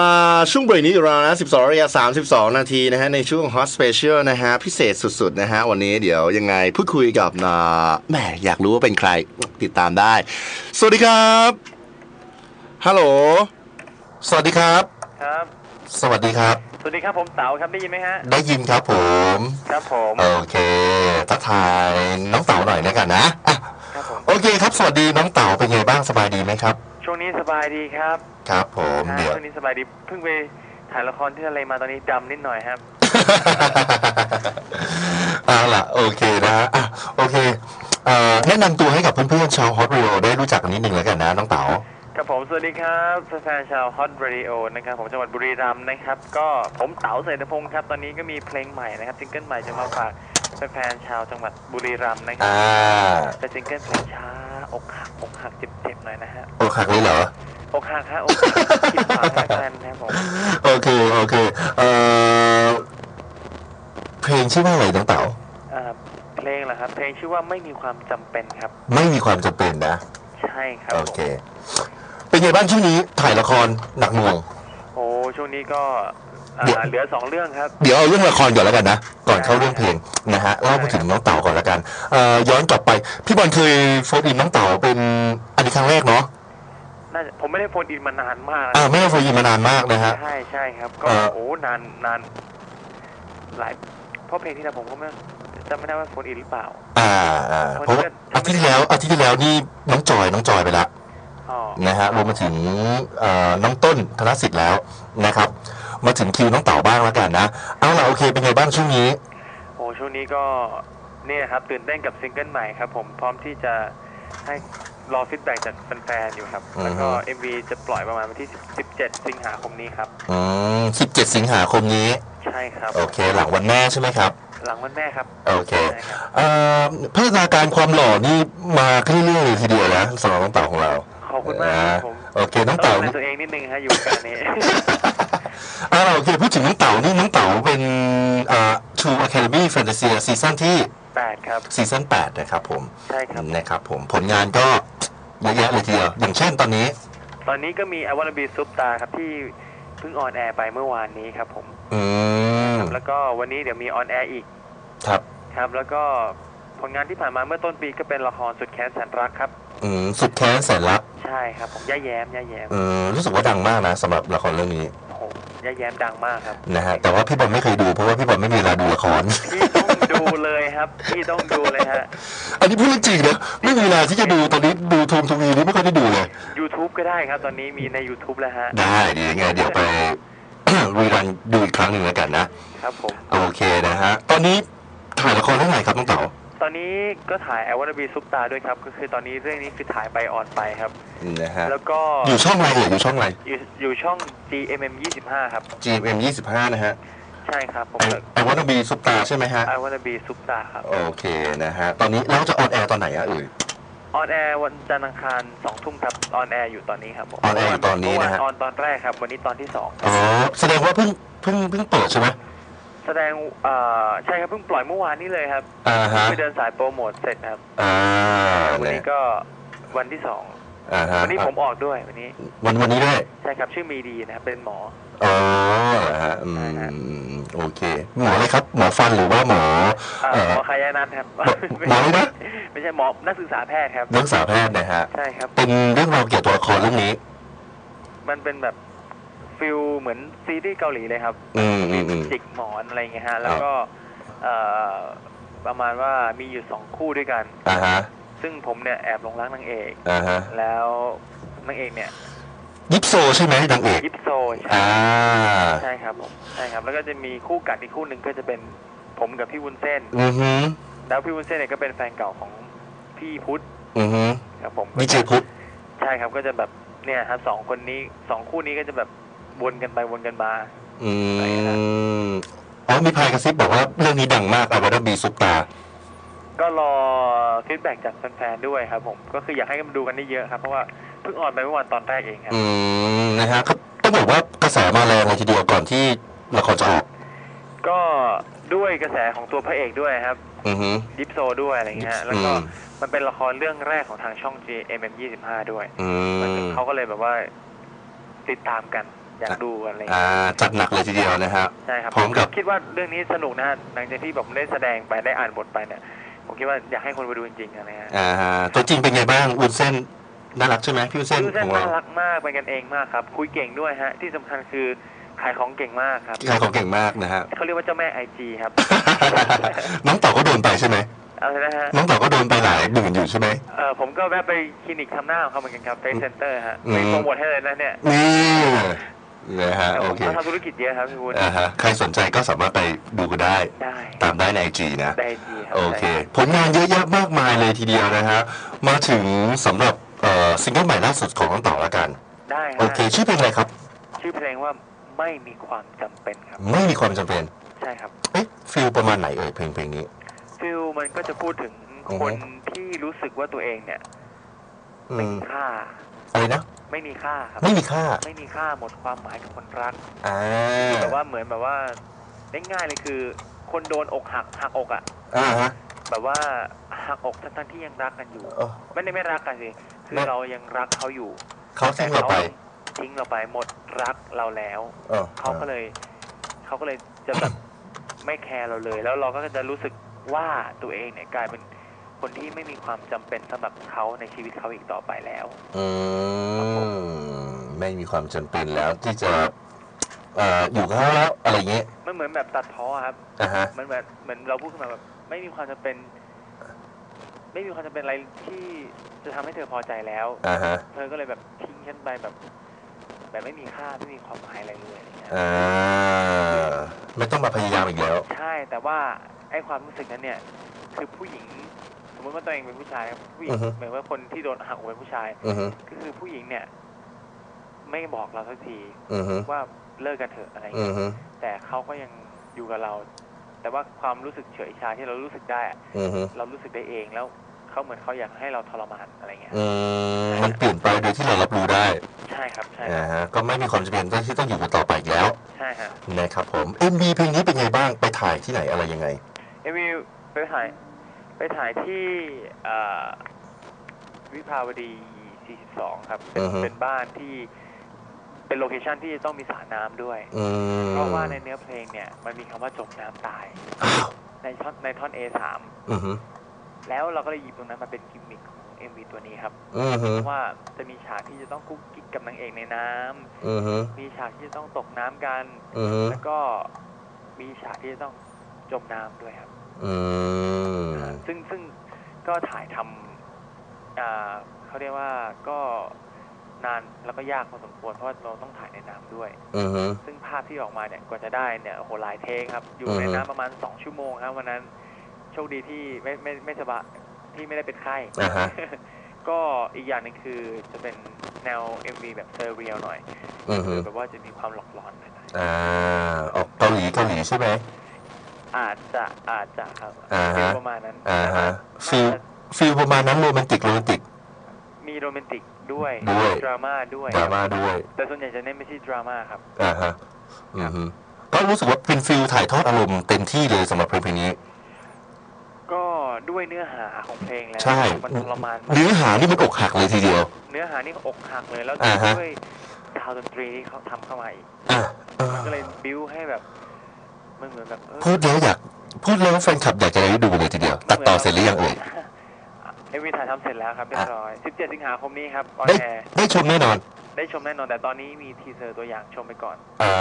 มาช่วงเบรกนี้อยู่แล้วนะ 12นาฬิกา32 นาทีนะฮะ ในช่วง Hot Special นะฮะ พิเศษสุดๆ นะฮะ วันนี้เดี๋ยวยังไงพูดคุยกับนะแหมอยากรู้ว่าเป็นใครติดตามได้ สวัสดีครับ ฮัลโหล สวัสดีครับ ครับ สวัสดีครับ สวัสดีครับผมเต๋าครับได้ยินไหมฮะ ได้ยินครับผม ครับผม โอเคทักทายน้องเต๋าหน่อยนะกันนะอะ ครับผมโอเคครับสวัสดีน้องเต๋าเป็นไงบ้างสบายดีไหมครับช่วงนี้สบายดีครับครับผมฮะเดี๋ยว ช่วงนี้สบายดีเพิ่งไปถ่ายละครที่ทะเลมาตอนนี้ดำนิดหน่อยครับ เอาล่ะโอเคนะฮะอะโอเคเอ่อแนะนำตัวให้กับเพื่อนๆชาวฮอตเรียได้รู้จักกันนิดหนึ่งแล้วกันนะน้องเต๋า ครับผมสวัสดีครับแฟนๆชาว Hot Radio นะครับผมจังหวัดบุรีรัมย์นะครับ ก็ผมเต๋าเศรษฐพงศ์ครับ ตอนนี้ก็มีเพลงใหม่นะครับซิงเกิลใหม่จะมาฝาก แฟนๆชาวจังหวัดบุรีรัมย์นะครัอ่าเป็นซิงเกิลเพลงช้าอกหักอกหักเจ็บๆหน่อยนะฮะโอคักเลยเหรอ อกหักฮะอกหักผิดหวังแล้วกันนะครับผมโอเค โอเค เอ่อ เพลงชื่อว่าอะไรน้องเต๋าอ่าเพลงเหรอครับ เพลงชื่อว่าไม่มีความจำเป็นครับ ไม่มีความจำเป็นนะ ใช่ครับโอผม เค เป็นไงบ้างช่วงนี้ถ่ายละครหนักหน่วง โอ้ช่วงนี้ก็ อ่าเดี๋ยวเหลือสองเรื่องครับ เดี๋ยวเอาเรื่องละครก่อนแล้วกันนะ ก่อนเข้าเรื่องเพลงนะฮะเล่ามาถึงน้องเต๋าก่อนแล้วกันเอ่อย้อนกลับไป พี่บอลเคยโฟนอินน้องเต๋าเป็นอันนี้ครั้งแรกเนาะน่าจะผมไม่ได้โฟนอินมานานมากอ่าแล้วไม่ได้โฟนอินมานานมากนะฮะ ใช่ใช่ครับ ก็เอ่อ โอ้นานนานหลายเพราะเพลงที่แล้วผมก็ไม่จำไม่ได้ว่าโฟนอินหรือเปล่า อ่าอ่าเพราะว่าอาทิตย์ที่แล้วอาทิตย์ที่แล้วนี่น้องจอยน้องจอยไปแล้วอ๋อนะฮะรวมมาถึงเอ่อน้องต้นธนสิทธิ์แล้วนะครับ มาถึงคิวน้องเต๋าบ้างแล้วกันนะ เอาล่ะโอเคเป็นไงบ้างช่วงนี้ โอ้ช่วงนี้ก็เนี่ยครับตื่นเต้นกับซิงเกิลใหม่ครับผมพร้อมที่จะให้รอฟีดแบ็กจากแฟนๆอยู่ครับอือฮึแล้วก็ MV จะปล่อยประมาณวันที่ 17 สิงหาคมนี้ครับ อืม17 สิงหาคมนี้ ใช่ครับ โอเค หลังวันแม่ใช่ไหมครับ หลังวันแม่ครับ โอเคใช่ครับเอ่อพัฒนาการความหล่อนี่มาขึ้นเรื่อยๆเลยทีเดียวนะสำหรับน้องเต๋าของเรา ขอบคุณมากครับผม โอเค น้องต้อเต๋างดูแลตัวเองนิดนึงฮะอยู่กันนี้ อ่าโอเคพูดถึงน้องเต๋านี่น้องเต๋าเป็นอ่า True Academy Fantasy ซีซั่นที่แปดครับ ซีซั่น8นะครับผมใช่ครับ นะครับผมผลงานก็เยอะแยะเลยทีเดียวอย่างเช่นตอนนี้ ตอนนี้ก็มี I Wanna Be Superstar ครับที่เพิ่งออนแอร์ไปเมื่อวานนี้ครับผมอืมแล้วก็วันนี้เดี๋ยวมีออนแอร์อีกครับครับ แล้วก็ผลงานที่ผ่านมาเมื่อต้นปีก็เป็นละครสุดแค้นแสนรักครับ อืมสุดแค้นแสนรักใช่ครับผมย่าแย้มย่าแย้มเออรู้สึกว่าดังมากนะสำหรับละครเรื่องนี้ โอ้โห ย่าแย้มดังมากครับนะฮะแต่ว่าพี่บอลไม่เคยดูเพราะว่าพี่บอลไม่มีเวลาดูละครพี่ต้องดูเลยครับพี่ต้องดูเลยฮะอันนี้พูดเรื่องจริงนะไม่มีเวลาที่จะดูตอนนี้ดูทูมทูวีนี่ไม่ค่อยได้ดูเลย YouTube ก็ได้ครับ ตอนนี้มีใน YouTube แล้วฮะได้เดี๋ยวยังไงเดี๋ยวไปรีรันดูอีกครั้งหนึ่งแล้วกันนะครับผมโอเคนะฮะตอนนี้ถ่ายละครเรื่องไหนครับน้องเต๋าต อนนี้ก็ถ่าย I Wanna Be Superstar ด้วยครับ ก็คือตอนนี้เรื่องนี้คือถ่ายไปออนไปครับ นะฮะ แล้วก็อยู่ช่องอะไรเอ่ยอยู่ช่องอะไร อยู่อยู่ช่อง GMM 25 ครับ GMM 25 นะฮะใช่ครับผมไอไอวันบีซุปตาใช่ไหมฮะ I Wanna Be Superstar ครับ โอเคนะฮะ ตอนนี้เราจะออนแอร์ตอนไหนอะเอ่ยออนแอร์วันจันทร์อังคารสองทุ่มครับออนแอร์อยู่ตอนนี้ครับผมออนแอร์อยู่ตอนนี้นะฮะเมื่วาออนตอนแรกครับ วันนี้ตอนที่สองครับอ๋อแสดงว่าเพิ่งเพิ่งเพิ่งเปิดใช่ไหม แสดงเอ่อใช่ครับเพิ่งปล่อยเมื่อวานนี้เลยครับอ่าฮะไปเดินสายโปรโมทเสร็จครับอ่าวันนี้เนี่ยก็วันที่สองอ่าฮะวันนี้ผมออกด้วยวันนี้ วันวันนี้ด้วยใช่ครับชื่อมีดีนะครับเป็นหมออ๋อเหรอฮะอืมโอเค หมออะไรครับ หมอฟันหรือว่าหมออ่าเอ่อหมอคายานัทครับหมออะไรนะไม่ใช่หมอนักศึกษาแพทย์ครับนักศึกษาแพทย์นะฮะใช่ครับเป็นเรื่องราวเกี่ยวกับตัวละครเรื่องนี้ มันเป็นแบบ ฟิลเหมือนซีรีส์เกาหลีเลยครับอืมอืมอืม จิกหมอนอะไรเงี้ยฮะ แล้วก็เอ่อประมาณว่ามีอยู่สองคู่ด้วยกัน อ่าฮะ ซึ่งผมเนี่ยแอบหลงรักนางเอก อ่าฮะแล้วนางเอกเนี่ยยิปโซใช่ไหมนางเอกยิปโซใช่อ่า ใช่ครับผมใช่ครับ แล้วก็จะมีคู่กัดอีกคู่หนึ่งก็จะเป็นผมกับพี่วุ้นเส้น อือฮึแล้วพี่วุ้นเส้นเนี่ยก็เป็นแฟนเก่าของพี่พุทธอือฮึครับผมดีเจพุทธ ใช่ครับก็จะแบบเนี่ยครับสองคนนี้สองคู่นี้ก็จะแบบ วนกันไปวนกันมา อืมอ๋อมีพายกระซิบบอกว่าเรื่องนี้ดังมากอวตารบีซุปตา ก็รอฟีดแบ็กจากแฟนๆด้วยครับผม ก็คืออยากให้มันดูกันได้เยอะครับ เพราะว่าเพิ่งออนไปเมื่อวันตอนแรกเองครับ อืมนะฮะก็ต้องบอกว่ากระแสมาแรงเลยทีเดียวก่อนที่ละครจะออกก็ด้วยกระแสของตัวพระเอกด้วยครับอือฮึดิฟโซด้วยอะไรเงี้ยแล้วก็อืมมันเป็นละครเรื่องแรกของทางช่อง GMM 25 ด้วยอืมันมเขาก็เลยแบบว่าติดตามกัน อยากดูอะไรอย่างอ่าเงี้ยจัดหนักเลยทีเดียวนะครับใช่ครับพร้อมกับคิดว่าเรื่องนี้สนุกนะฮะหลังจากที่ผมได้แสดงไปได้อ่านบทไปเนี่ยผมคิดว่าอยากให้คนไปดูจริงๆอะไรเงี้ยอ่าฮะตัวจริงเป็นไงบ้างวุ้นเส้นน่ารักใช่ไหมพี่วุ้นเส้นคือขเส้นองเราน่ารักมากเป็นกันเองมากครับ คุยเก่งด้วยฮะ ที่สำคัญคือขายของเก่งมากครับขายของเก่งมากนะฮะเขาเรียกว่าเจ้าแม่ไอจีครับ น้องเต่าก็โดนไปใช่ไหมอะไรนะฮะน้องเต่าก็โดนไปหลายหมื่นอยู่ใช่ไหมเออผมก็แวะไปคลินิกทำหน้าของเขาเหมือนกันครับเฟสเซนเตอร์ฮะอืมไปโปรโมทให้เลยนะเนี่ยนี่ นะฮะแต่โอผมเคก็ทำธุรกิจเยอะครับพี่วุฒิอ่าฮะใครสนใจก็สามารถไปดูกันได้ ได้ตามได้ในไอจีนะ ได้จีครับโอเค ผลงานเยอะแยะมากมายเลยทีเดียวนะฮะ มาถึงสำหรับเอ่อซิงเกิลใหม่ล่าสุดของน้องเต่าละกัน ได้โอฮะเค ชื่อเพลงอะไรครับ ชื่อเพลงว่าไม่มีความจำเป็นครับ ไม่มีความจำเป็น ใช่ครับ เอ๊ะฟิลประมาณไหนเอ่ยเพลงเพลงนี้ ฟิลมันก็จะพูดถึงอือคฮึนที่รู้สึกว่าตัวเองเนี่ยอืไม่มมีค่า อะไรนะ ไม่มีค่าครับ ไม่มีค่า ไม่มีค่าหมดความหมายกับคนรักอ่าแบบว่าเหมือนแบบว่าง่ายๆเลยคือ คนโดนอกหักหักอกอะอ่าฮะแบบว่าหักอกทั้งๆที่ยังรักกันอยู่ เอ้าไม่ได้ไม่รักกันสิคือไม่ เรายังรักเขาอยู่เขาทิ้งเราไปแต่ทิ้งเราไปหมดรักเราแล้ว เออเขาก็เลยเขาก็เลยจะแบบ ไม่แคร์เราเลย แล้วเราก็จะรู้สึกว่าตัวเองเนี่ยกลายเป็น คนที่ไม่มีความจำเป็นสำหรับเขาในชีวิตเขาอีกต่อไปแล้ว อืมไม่มีความจำเป็นแล้วที่จะเอ่ออยู่กับเขาแล้วอะไรเงี้ยมันเหมือนแบบตัดพ้อครับอ่าฮะมันเหมือนเหมือนเราพูดขึ้นมาแบบ ไม่มีความจำเป็น ไม่มีความจำเป็นอะไรที่จะทำให้เธอพอใจแล้วอ่าฮะเธอก็เลยแบบทิ้งฉันไปแบบแบบไม่มีค่าไม่มีความหมายอะไรเลยอะไรเงี้ยอ่าไม่ต้องมาพยายามอีกแล้ว ใช่แต่ว่าไอ้ความรู้สึกนั้นเนี่ย คือผู้หญิงส มมติว่าตัวเองเป็นผู้ชายครับผู้หญิงอือฮึเหมือนว่าคนที่โดนหักอกเป็นผู้ชาย อือฮึก็คือผู้หญิงเนี่ย ไม่บอกเราสักทีอือฮึว่าเลิกกันเถอะอะไรอืเงี้อยฮึแต่เขาก็ยังอยู่กับเรา แต่ว่าความรู้สึกเฉยชาที่เรารู้สึกได้อะอือฮึเรารู้สึกได้เองแล้วเขาเหมือนเขาอยากให้เราทรมานอะไรเงี้ยอืมมันเปลี่ยนไปโดยที่เรารับรู้ได้ใช่ครับใช่อ่าฮะก็ไม่มีความจำเป็นที่ต้องอยู่กันต่อไปอีกแล้วใช่ฮะ นะครับผม MV เพลงนี้เป็นไงบ้างไปถ่ายที่ไหนอะไรยังไง เอวิวไปถ่าย ไปถ่ายที่เอ่อวิภาวดี 42 ครับ เป็นอือฮึ เป็นบ้านที่เป็นโลเคชันที่ต้องมีสระน้ำด้วย อืมเพราะว่าในเนื้อเพลงเนี่ย มันมีคำว่าจมน้ำตาย อ้าวในท่อนในท่อน A3 อือฮึแล้วเราก็เลยหยิบตรงนั้นมาเป็นกิมมิคของ MV ตัวนี้ครับ อือฮึว่าจะมีฉากที่จะต้องกุ๊กกิ๊กกับนางเอกในน้ำอือฮึมีฉากที่จะต้องตกน้ำกัน อือฮึแล้วก็มีฉากที่จะต้องจมน้ำด้วยครับ อืมซึ่งซึ่งก็ถ่ายทำอ่าเขาเรียกว่าก็นานแล้วก็ยากพอสมควรเพราะว่าเราต้องถ่ายในน้ำด้วย อือฮึซึ่งภาพที่ออกมาเนี่ยกว่าจะได้เนี่ยโอ้โหหลายเทคครับ อยู่อือฮึ ในน้ำประมาณสองชั่วโมงครับวันนั้นโชคดีที่ไม่ไม่ไม่สบายที่ไม่ได้เป็นไข้ อ่าฮะ ก็อีกอย่างหนึงคือจะเป็นแนว MV แบบเซอร์เรียลหน่อยอือฮึคือแบบว่าจะมีความหลอกหลอนหน่อยอ่าออกเกาหลีเกาหลีใช่ไหมๆ อาจจะอาจจะครับอ่าฮะฟีลประมาณนั้นอ่าฮะแต่ฟีลว่าฟีลประมาณนั้นโรแมนติกโรแมนติก มีโรแมนติกด้วยด้วย ดราม่าด้วยดราม่าด้วย แต่ส่วนใหญ่จะเน้นไปที่ดราม่าครับ อ่าฮะอือฮึก็รู้สึกว่าเป็นฟิลถ่ายทอดอารมณ์เต็มที่เลยสำหรับเพลงเพลงนี้ ก็ด้วยเนื้อหาของเพลงแล้วใช่ มันทรมานมากเนื้อหานี่มันอกหักเลยทีเดียว เนื้อหานี่อกหักเลยแล้วอ่าฮะ ด้วยดาวดนตรีที่เขาทำเข้ามาอีกอะเออก็เลยบิ้วให้แบบ มันเหมือนแบบเออพูดแล้วอยากพูดแล้วแฟนคลับอยากจะได้ดูเลยทีเดียว ตัดต่อเสร็จหรือยังเอ่ยเอ็มวีถ่ายทำเสร็จแล้วครับเรียบร้อย 17 สิงหาคมนี้ครับออนได้แอร์ได้ชมแน่นอน ได้ชมแน่นอนแต่ตอนนี้มีทีเซอร์ตัวอย่างชมไปก่อนอ่า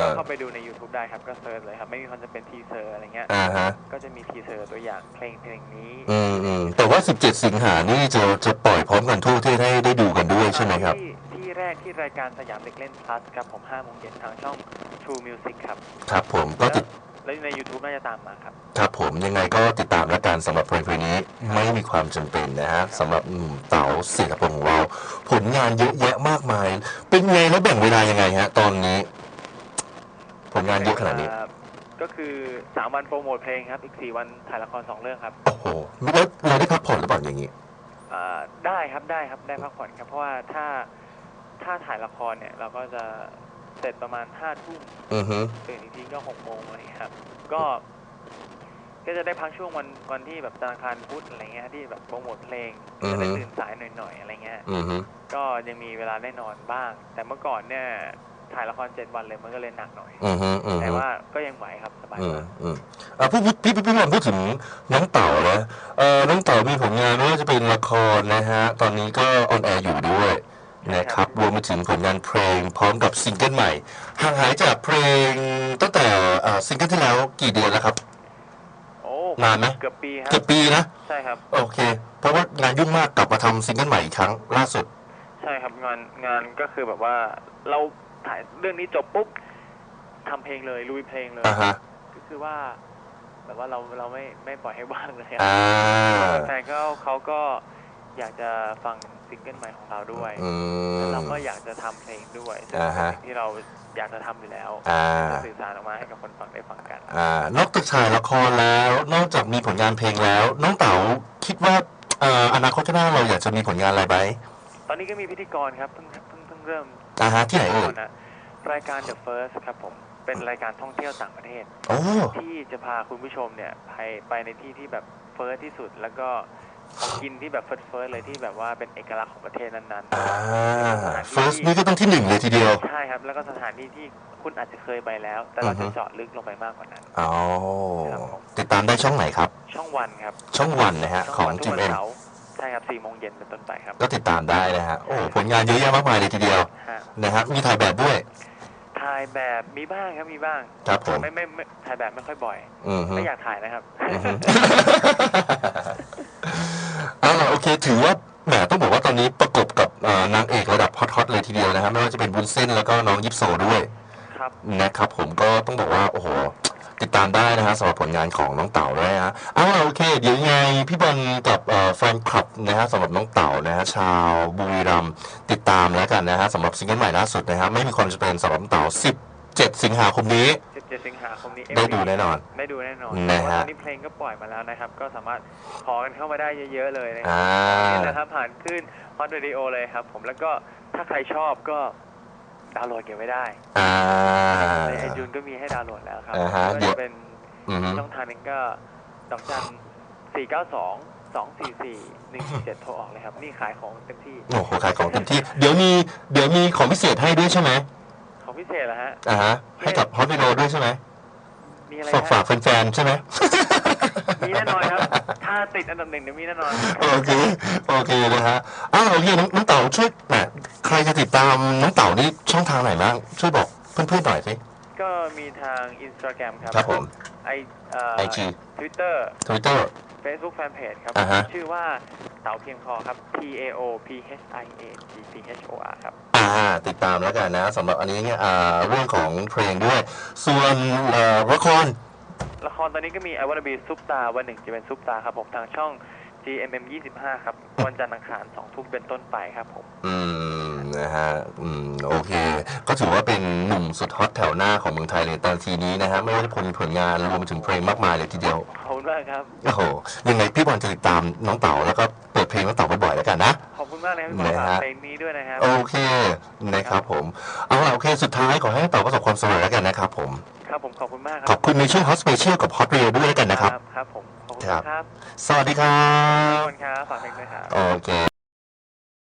ก็เข้าไปดูใน YouTube ได้ครับก็เซิร์ชเลยครับ ไม่มีความจำเป็นทีเซอร์อะไรเงี้ยอ่าฮะก็จะมีทีเซอร์ตัวอย่างเพลงเพลงนี้อืมอืมแต่ว่า 17 สิงหานี่จะจะปล่อยพร้อมกันทั่วประเทศให้ได้ดูกันด้วยใช่ไหมครับที่ที่แรกที่รายการสยามเด็กเล่น plus ครับผม5โมงเย็นทางช่อง True Music ครับ ครับผมก็ติดแล้วใน YouTube น่าจะตามมาครับ ครับผมยังไงก็ติดตามแล้วกันสำหรับเพลงเพลงนี้ไม่มีความจำเป็นนะฮะสำหรับหนุ่มเต๋าเสียพงษ์ของเราผลงานเยอะแยะมากมาย เป็นไงแล้วแบ่งเวลายังไงฮะตอนนี้ ผลงานเยอะขนาดนี้ครับก็คือ3วันโปรโมทเพลงครับ อีก4วันถ่ายละคร2เรื่องครับโอ้โหแล้วเราได้พักผ่อนหรือเปล่าอย่างนี้ อ่าได้ครับได้ครับได้พักผ่อนครับ เพราะว่าถ้าถ้าถ่ายละครเนี่ยเราก็จะ เสร็จประมาณ5ทุ่มอือฮึตื่นอีกทีก็6โมงอะไรอย่างเงี้ยครับ ก็ ก็จะได้พักช่วงวันวันที่แบบธนาคารพุธอะไรเงี้ยที่แบบโปรโมทเพลงจะได้ตื่นสายหน่อยๆอะไรเงี้ย อือฮึก็ยังมีเวลาได้นอนบ้าง แต่เมื่อก่อนเนี่ยถ่ายละครเจ็ดวันเลยมันก็เลยหนักหน่อย อือฮึอือแต่ฮึ ว่าก็ยังไหวครับสบายอืมมาก อืมอะพูดพูดพี่พี่พี่บอลพูดถึงน้องเต่านะเอ่อน้องเต่ามีผลงานไม่ว่าจะเป็นละครนะฮะ ตอนนี้ก็ออนแอร์อยู่ด้วย นะครับรวมไปถึงผลงานเพลงพร้อมกับซิงเกิลใหม่ห่างหายจากเพลงตั้งแต่อ่าซิงเกิลที่แล้วกี่เดือนแล้วครับ โอ้นานไหม เกือบปีครัเกือบปีนะ ใช่ครับ โอเค เพราะว่างานยุ่งมากกลับมาทำซิงเกิลใหม่อีกครั้งล่าสุด ใช่ครับงานงานก็คือแบบว่าเราถ่ายเรื่องนี้จบปุ๊บทำเพลงเลยลุยเพลงเลย อ่าฮะ ก็คือว่า แบบว่าเราเราไม่ไม่ปล่อยให้ว่างเลยครับอ่า แฟนก็เขาก็ อยากจะฟังซิงเกิลใหม่ของเราด้วยอืมแล้วเราก็อยากจะทำเพลงด้วยซึ่งอ่าเป็นฮะ สิ่งที่เราอยากจะทำอยู่แล้วอ่า จะสื่อสารออกมาให้กับคนฟังได้ฟังกัน อ่านอกจากถ่ายละครแล้ว นอกจากมีผลงานเพลงแล้ว น้องเต๋าคิดว่าเอ่ออนาคตข้างหน้าเราอยากจะมีผลงานอะไรไหมตอนนี้ก็มีพิธีกรครับเพิ่งเพิ่งเพิ่งเริ่มอ่าฮะที่ไหนเอ่ยนะรายการ The First ครับผมเป็นรายการท่องเที่ยวต่างประเทศ โอ้ ที่จะพาคุณผู้ชมเนี่ยไปไปในที่ที่แบบเฟิร์สที่สุดแล้วก็ ของกินที่แบบเฟิร์สเฟิร์สเลยที่แบบว่าเป็นเอกลักษณ์ของประเทศนั้นอ่า first นี่ก็ต้องที่หนึ่งเลยทีเดียวๆใช่ครับ แล้วก็สถานที่ที่คุณอาจจะเคยไปแล้ว แต่เราอือฮึจะเจาะลึกลงไปมากกว่านั้นอ๋อครับผมติดตามได้ช่องไหนครับ ช่องวันครับ ช่องวันนะฮะช่ของวันทุจิกมวันเอ็มเสาร์ใช่ครับสี่โมงเย็นเป็นต้นไปครับ ก็ติดตามได้นะฮะ โอ้ผลงานเยอะแยะมากมายเลยทีเดียวฮะนะฮะ มีถ่ายแบบด้วย ถ่ายแบบมีบ้างครับมีบ้างครับผม ไม่ไม่ไม่ถ่ายแบบไม่ค่อยบ่อย อือฮึ ไม่อยากถ่ายนะครับ อือฮึ อ่าโอเค ถือว่าแหมต้องบอกว่าตอนนี้ประกบกับเอ่อนางเอกระดับฮอตๆเลยทีเดียวนะครับไม่ว่าจะเป็นวุ้นเส้นแล้วก็น้องยิปโซด้วยครับ นะครับผมก็ต้องบอกว่า โอ้โห ติดตามได้นะฮะสำหรับผลงานของน้องเต่าด้วยนะฮะเอาล่ะโอเค เดี๋ยวยังไงพี่บอลกับเอ่อแฟนคลับนะฮะสำหรับน้องเต่านะฮะชาวบุรีรัมย์ติดตามแล้วกันนะฮะสำหรับซิงเกิลใหม่ล่าสุดนะฮะไม่มีความจำเป็นสำหรับน้องเต่า 17 สิงหาคมนี้ 17 สิงหาคมนี้ได้ดูแน่นอน ได้ดูแน่นอนนะฮะเพราตอนนี้เพลงก็ปล่อยมาแล้วนะครับ ก็สามารถขอกันเข้ามาได้เยอะๆเลยนะครัอ่านี่แหละครับผ่านขึ้นฮอต r รดิโอเลยครับผมแล้วก็ถ้าใครชอบก็ ดาวน์โหลดเก็บไว้ได้อ่า ในไอจูนก็มีให้ดาวน์โหลดแล้วครับอ่าฮะ ก็เดี๋ยวจะเป็นอือฮึช่องทางหนึงก็ดอกจันสี่เก้าสองสองสี่สี่หนึ่งเจ็ดโทรออกเลยครับ นี่ขายของเต็มที่โอ้โหขายของเต็มที่ เดี๋ยวมีเดี๋ยวมีของพิเศษให้ด้วยใช่ไหมของพิเศษเหรอฮะ อ่าฮะให้กับฮอตวิโดด้วยใช่ไหม มีอะไรฝากฮะฝากแฟนๆใช่ไหมมีแน่นอนครับ ถ้าติดอันดับหนึ่งเดี๋ยวมีแน่นอน โอเค โอเคนะฮะอ้าวโอเคน้องน้องเต๋าช่วยแหมใครจะติดตามน้องเต๋านี่ช่องทางไหนบ้าง ช่วยบอกเพื่อนๆหน่อยสิ ก็มีทางอินสตาแกรมครับครับผมไอเอ่อไอจีทวิตเตอร์ทวิตเตอร์ Facebook Fanpage ครับอ่าฮะชื่อว่า เต๋าเพียงพอครับ T A O P H I A G C H O R ครับ อ่าติดตามแล้วกันนะสำหรับอันนี้เนี่ยอ่าเรื่องของเพลงด้วย ส่วนเอ่อละคร ละครตอนนี้ก็มี I Wanna Be Superstar วันหนึ่งจะเป็นซุปตาครับผมทางช่อง GMM 25 ครับ วันจันทร์อังคาร2ทุ่มเป็นต้นไปครับผม อืม นะฮะ อืม โอเค ก็ถือว่าเป็นหนุ่มสุดฮอตแถวหน้าของเมืองไทยเลยตอนทีนี้นะฮะ ไม่ว่าจะผลผลงานรวมไปถึงเพลงมากมายเลยทีเดียว ขอบคุณมากครับ โอ้โห ยังไงพี่บอลจะติดตามน้องเต๋าแล้วก็ เปิดเพลงน้องเต๋าบ่อยๆแล้วกันนะ ขอบคุณมากนะครับที่นะฝากฮะเพลงนี้ด้วยนะครับ โอเคนะครับผม เอาล่ะโอเคสุดท้ายขอให้น้องเต๋าประสบความสำเร็จแล้วกันนะครับผม ครับผมขอบคุณมากครัขอบคุณในช่วง Hot Special กับ Hot Rail ด้วยแล้วกันนะครับ ครับผม ขอบคุณครับครับสวัสดีครัขอบบคุณครับ ฝากเพลงด้วยครับ โอเค